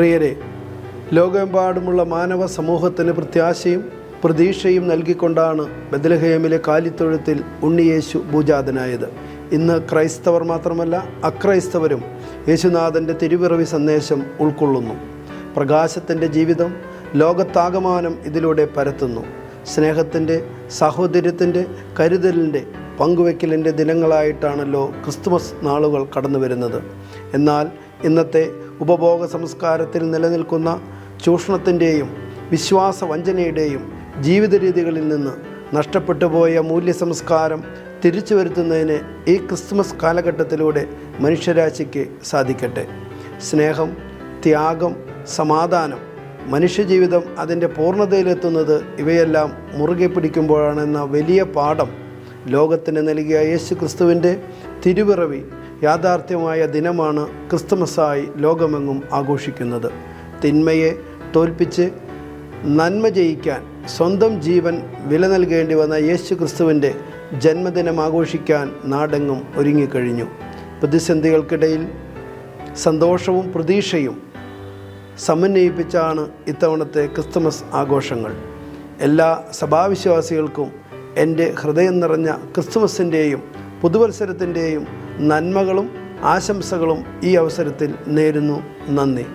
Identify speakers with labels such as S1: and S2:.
S1: പ്രിയരെ ലോകമെമ്പാടുമുള്ള മാനവ സമൂഹത്തിന് പ്രത്യാശയും പ്രതീക്ഷയും നൽകിക്കൊണ്ടാണ് ബദലഹേമിലെ കാലിത്തൊഴുത്തിൽ ഉണ്ണിയേശു ഭൂജാതനായത് ഇന്ന് ക്രൈസ്തവർ മാത്രമല്ല അക്രൈസ്തവരും യേശുനാഥന്റെ തിരുവിറവി സന്ദേശം ഉൾക്കൊള്ളുന്നു. പ്രകാശത്തിന്റെ ജീവിതം ലോകത്താകമാനം ഇതിലൂടെ പരത്തുന്നു. സ്നേഹത്തിന്റെ സാഹോദര്യത്തിന്റെ കരുതലിന്റെ പങ്കുവെക്കലിന്റെ ദിനങ്ങളായിട്ടാണല്ലോ ക്രിസ്തുമസ് നാളുകൾ കടന്നു വരുന്നത് എന്നാൽ ഇന്നത്തെ ഉപഭോഗ സംസ്കാരത്തിൽ നിലനിൽക്കുന്ന ചൂഷണത്തിന്റെയും വിശ്വാസ വഞ്ചനയുടെയും ജീവിത രീതികളിൽ നിന്ന് നഷ്ടപ്പെട്ടു പോയ മൂല്യ സംസ്കാരം തിരിച്ചു വരുത്തുന്നതിന് ഈ ക്രിസ്മസ് കാലഘട്ടത്തിലൂടെ മനുഷ്യരാശിക്ക് സാധിക്കട്ടെ. സ്നേഹം ത്യാഗം സമാധാനം മനുഷ്യജീവിതം അതിന്റെ പൂർണതയിലെത്തുന്നത് ഇവയെല്ലാം മുറുകെ പിടിക്കുമ്പോഴാണെന്ന വലിയ പാഠം ലോകത്തിന് നൽകിയ യേശു ക്രിസ്തുവിന്റെ തിരുവിറവി യാഥാർത്ഥ്യമായ ദിനമാണ് ക്രിസ്തുമസായി ലോകമെങ്ങും ആഘോഷിക്കുന്നത്. തിന്മയെ തോൽപ്പിച്ച് നന്മ ജയിക്കാൻ സ്വന്തം ജീവൻ വില നൽകേണ്ടി വന്ന യേശു ക്രിസ്തുവിന്റെ ജന്മദിനം ആഘോഷിക്കാൻ നാടെങ്ങും ഒരുങ്ങിക്കഴിഞ്ഞു. പ്രതിസന്ധികൾക്കിടയിൽ സന്തോഷവും പ്രതീക്ഷയും സമന്വയിപ്പിച്ചാണ് ഇത്തവണത്തെ ക്രിസ്തുമസ് ആഘോഷങ്ങൾ. എല്ലാ സഭാവിശ്വാസികൾക്കും എന്റെ ഹൃദയം നിറഞ്ഞ ക്രിസ്തുമസിന്റെയും പുതുവത്സരത്തിന്റെയും നന്മകളും ആശംസകളും ഈ അവസരത്തിൽ നേരുന്നു. നന്ദി.